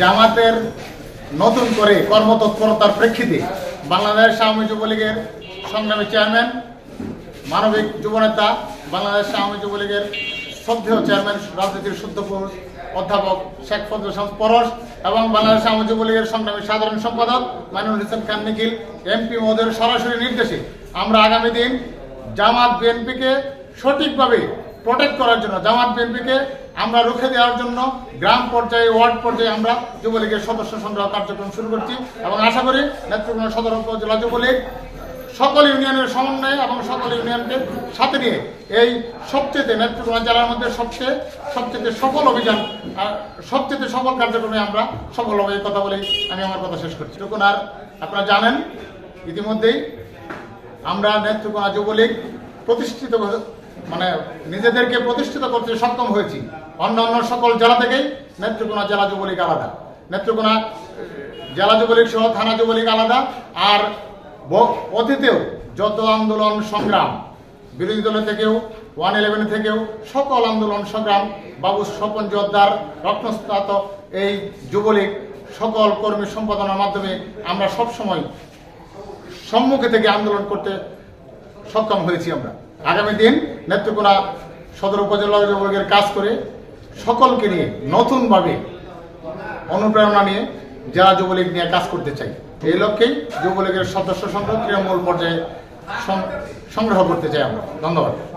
জামাতের নতুন করে কর্মতৎপরতার প্রেক্ষিতে বাংলাদেশ আওয়ামী যুবলীগের সংগ্রামী চেয়ারম্যান, মানবিক যুবনেতা, বাংলাদেশ আওয়ামী যুবলীগের শ্রদ্ধেয় চেয়ারম্যান, রাজনীতির শুদ্ধ অধ্যাপক শেখ ফজল পরশ এবং বাংলাদেশ আওয়ামী যুবলীগের সংগ্রামী সাধারণ সম্পাদক মাইনুল হোসেন খান নিখিল, এমপি মহোদয়ের সরাসরি নির্দেশে আমরা আগামী দিন জামাত বিএনপিকে সঠিকভাবে প্রোটেক্ট করার জন্য, জামাত বিএনপিকে আমরা রুখে দেওয়ার জন্য গ্রাম পর্যায়ে, ওয়ার্ড পর্যায়ে আমরা যুবলীগের সদস্য সংগ্রহ কার্যক্রম শুরু করছি এবং আশা করি নেত্রকোনা সদর উপজেলা যুবলীগ সকল ইউনিয়নের সমন্বয়ে এবং সকল ইউনিয়নকে সাথে নিয়ে এই সবচেয়ে নেত্রকোনা জেলার মধ্যে সবচেয়ে সবচেয়ে সফল অভিযান সবচেয়ে সফল কার্যক্রমে আমরা সফল হবে কথা বলেই আমি আমার কথা শেষ করছি। নেত্রকোনার আপনারা জানেন, ইতিমধ্যেই আমরা নেত্রকোনা যুবলীগ প্রতিষ্ঠিত মানে নিজেদেরকে প্রতিষ্ঠিত করতে সক্ষম হয়েছি। অন্য অন্য সকল জেলা থেকেই নেত্রকোনা জেলা যুবলীগ আলাদা। নেত্রকোনা জেলা যুবলীগ সহ থানা যুবলীগ আলাদা। আর অতীতেও যত আন্দোলন সংগ্রাম, বিরোধী দলের থেকেও, ওয়ান ইলেভেন থেকেও, সকল আন্দোলন সংগ্রাম, বাবু স্বপন জোদ্দার রত্নস্তাত এই যুবলীগ সকল কর্মী সম্পাদনার মাধ্যমে আমরা সবসময় সম্মুখে থেকে আন্দোলন করতে সক্ষম হয়েছি আমরা। আগামী দিন নেত্রকোনা সদর উপজেলা যুবলীগের কাজ করে সকলকে নিয়ে নতুনভাবে অনুপ্রেরণা নিয়ে যারা যুবলীগ নিয়ে কাজ করতে চাই। এই লক্ষ্যেই যুবলীগের সদস্য সংখ্যা তৃণমূল পর্যায়ে সংগ্রহ করতে চাই আমরা। ধন্যবাদ।